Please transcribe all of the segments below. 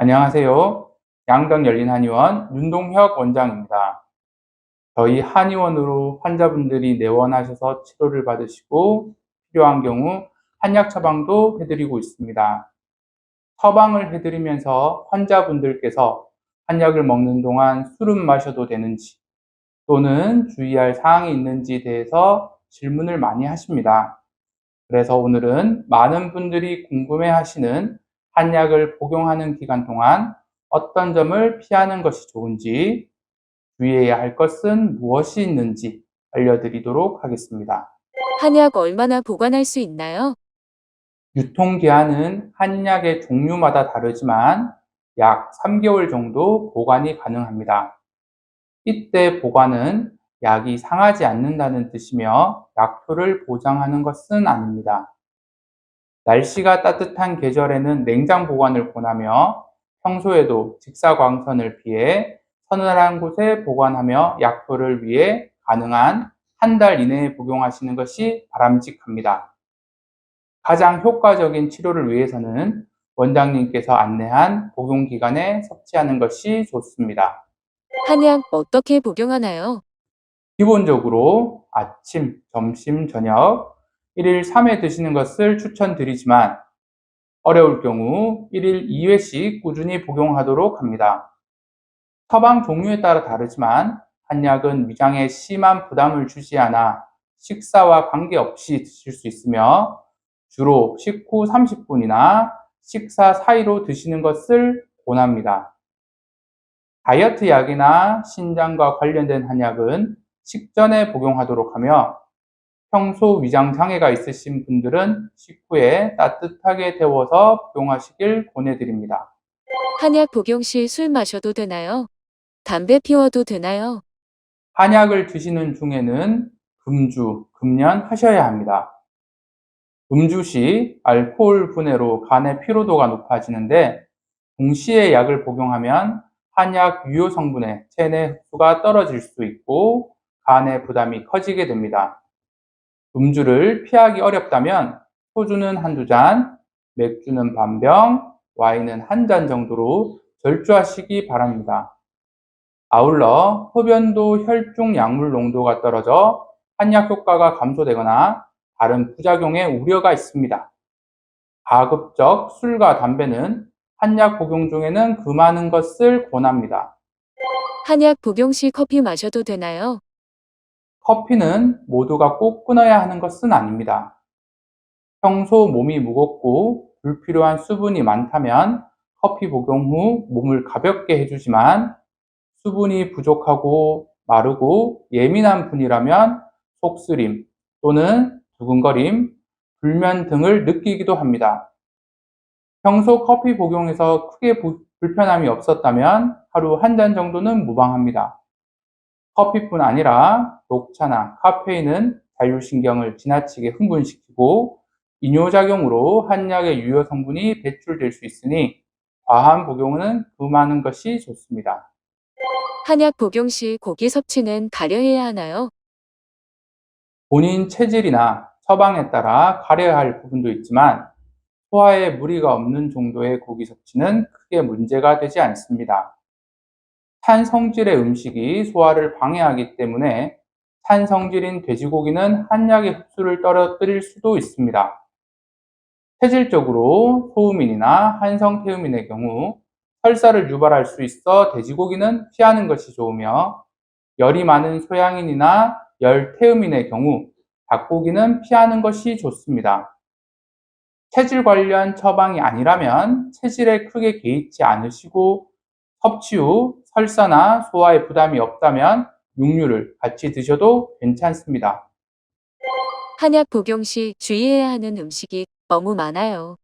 안녕하세요. 양병 열린 한의원 윤동혁 원장입니다. 저희 한의원으로 환자분들이 내원하셔서 치료를 받으시고 필요한 경우 한약 처방도 해드리고 있습니다. 처방을 해드리면서 환자분들께서 한약을 먹는 동안 술은 마셔도 되는지 또는 주의할 사항이 있는지에 대해서 질문을 많이 하십니다. 그래서 오늘은 많은 분들이 궁금해 하시는 한약을 복용하는 기간 동안 어떤 점을 피하는 것이 좋은지, 주의해야 할 것은 무엇이 있는지 알려드리도록 하겠습니다. 한약 얼마나 보관할 수 있나요? 유통기한은 한약의 종류마다 다르지만 약 3개월 정도 보관이 가능합니다. 이때 보관은 약이 상하지 않는다는 뜻이며 약효를 보장하는 것은 아닙니다. 날씨가 따뜻한 계절에는 냉장 보관을 권하며 평소에도 직사광선을 피해 서늘한 곳에 보관하며 약효를 위해 가능한 한 달 이내에 복용하시는 것이 바람직합니다. 가장 효과적인 치료를 위해서는 원장님께서 안내한 복용 기간에 섭취하는 것이 좋습니다. 한약 어떻게 복용하나요? 기본적으로 아침, 점심, 저녁 1일 3회 드시는 것을 추천드리지만 어려울 경우 1일 2회씩 꾸준히 복용하도록 합니다. 처방 종류에 따라 다르지만 한약은 위장에 심한 부담을 주지 않아 식사와 관계없이 드실 수 있으며 주로 식후 30분이나 식사 사이로 드시는 것을 권합니다. 다이어트 약이나 신장과 관련된 한약은 식전에 복용하도록 하며 평소 위장 장애가 있으신 분들은 식후에 따뜻하게 데워서 복용하시길 권해드립니다. 한약 복용 시 술 마셔도 되나요? 담배 피워도 되나요? 한약을 드시는 중에는 금주, 금연하셔야 합니다. 음주 시 알코올 분해로 간의 피로도가 높아지는데 동시에 약을 복용하면 한약 유효 성분의 체내 흡수가 떨어질 수 있고 간의 부담이 커지게 됩니다. 음주를 피하기 어렵다면 소주는 한두 잔, 맥주는 반 병, 와인은 한 잔 정도로 절주하시기 바랍니다. 아울러 흡연도 혈중 약물 농도가 떨어져 한약 효과가 감소되거나 다른 부작용의 우려가 있습니다. 가급적 술과 담배는 한약 복용 중에는 금하는 것을 권합니다. 한약 복용 시 커피 마셔도 되나요? 커피는 모두가 꼭 끊어야 하는 것은 아닙니다. 평소 몸이 무겁고 불필요한 수분이 많다면 커피 복용 후 몸을 가볍게 해주지만 수분이 부족하고 마르고 예민한 분이라면 속쓰림 또는 두근거림, 불면 등을 느끼기도 합니다. 평소 커피 복용에서 크게 불편함이 없었다면 하루 한 잔 정도는 무방합니다. 커피뿐 아니라 녹차나 카페인은 자율신경을 지나치게 흥분시키고 이뇨작용으로 한약의 유효 성분이 배출될 수 있으니 과한 복용은 금하는 것이 좋습니다. 한약 복용 시 고기 섭취는 가려해야 하나요? 본인 체질이나 처방에 따라 가려야 할 부분도 있지만 소화에 무리가 없는 정도의 고기 섭취는 크게 문제가 되지 않습니다. 탄 성질의 음식이 소화를 방해하기 때문에 탄 성질인 돼지고기는 한약의 흡수를 떨어뜨릴 수도 있습니다. 체질적으로 소음인이나 한성태음인의 경우 설사를 유발할 수 있어 돼지고기는 피하는 것이 좋으며 열이 많은 소양인이나 열태음인의 경우 닭고기는 피하는 것이 좋습니다. 체질 관련 처방이 아니라면 체질에 크게 개의치 않으시고 섭취 후 설사나 소화에 부담이 없다면 육류를 같이 드셔도 괜찮습니다. 한약 복용 시 주의해야 하는 음식이 너무 많아요.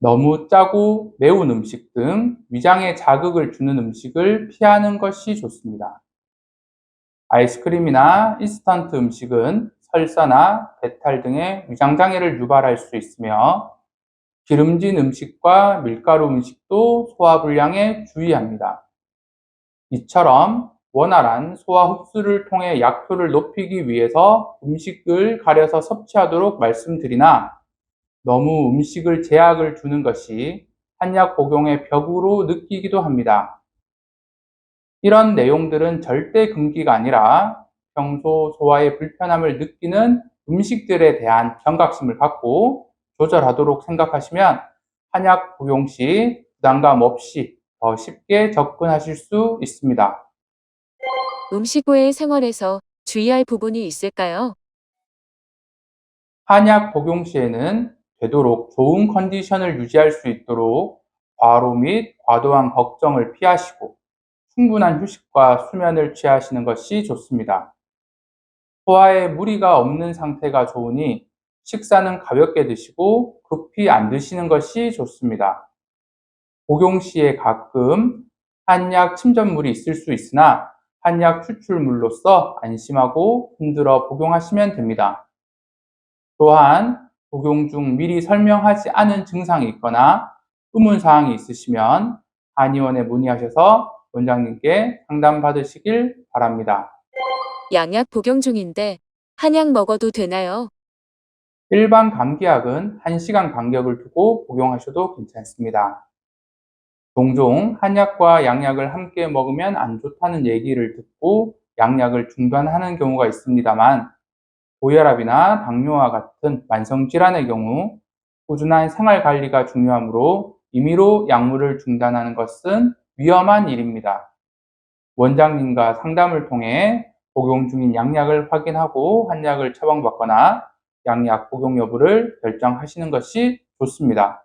너무 짜고 매운 음식 등 위장에 자극을 주는 음식을 피하는 것이 좋습니다. 아이스크림이나 인스턴트 음식은 설사나 배탈 등의 위장장애를 유발할 수 있으며 기름진 음식과 밀가루 음식도 소화 불량에 주의합니다. 이처럼 원활한 소화 흡수를 통해 약효를 높이기 위해서 음식을 가려서 섭취하도록 말씀드리나 너무 음식을 제약을 주는 것이 한약 복용의 벽으로 느끼기도 합니다. 이런 내용들은 절대 금기가 아니라 평소 소화에 불편함을 느끼는 음식들에 대한 경각심을 갖고 조절하도록 생각하시면 한약 복용 시 부담감 없이 더 쉽게 접근하실 수 있습니다. 음식 외의 생활에서 주의할 부분이 있을까요? 한약 복용 시에는 되도록 좋은 컨디션을 유지할 수 있도록 과로 및 과도한 걱정을 피하시고 충분한 휴식과 수면을 취하시는 것이 좋습니다. 소화에 무리가 없는 상태가 좋으니 식사는 가볍게 드시고 급히 안 드시는 것이 좋습니다. 복용 시에 가끔 한약 침전물이 있을 수 있으나 한약 추출물로서 안심하고 흔들어 복용하시면 됩니다. 또한 복용 중 미리 설명하지 않은 증상이 있거나 의문사항이 있으시면 한의원에 문의하셔서 원장님께 상담받으시길 바랍니다. 양약 복용 중인데 한약 먹어도 되나요? 일반 감기약은 1시간 간격을 두고 복용하셔도 괜찮습니다. 종종 한약과 양약을 함께 먹으면 안 좋다는 얘기를 듣고 양약을 중단하는 경우가 있습니다만 고혈압이나 당뇨와 같은 만성 질환의 경우 꾸준한 생활 관리가 중요하므로 임의로 약물을 중단하는 것은 위험한 일입니다. 원장님과 상담을 통해 복용 중인 양약을 확인하고 한약을 처방받거나 양약 복용 여부를 결정하시는 것이 좋습니다.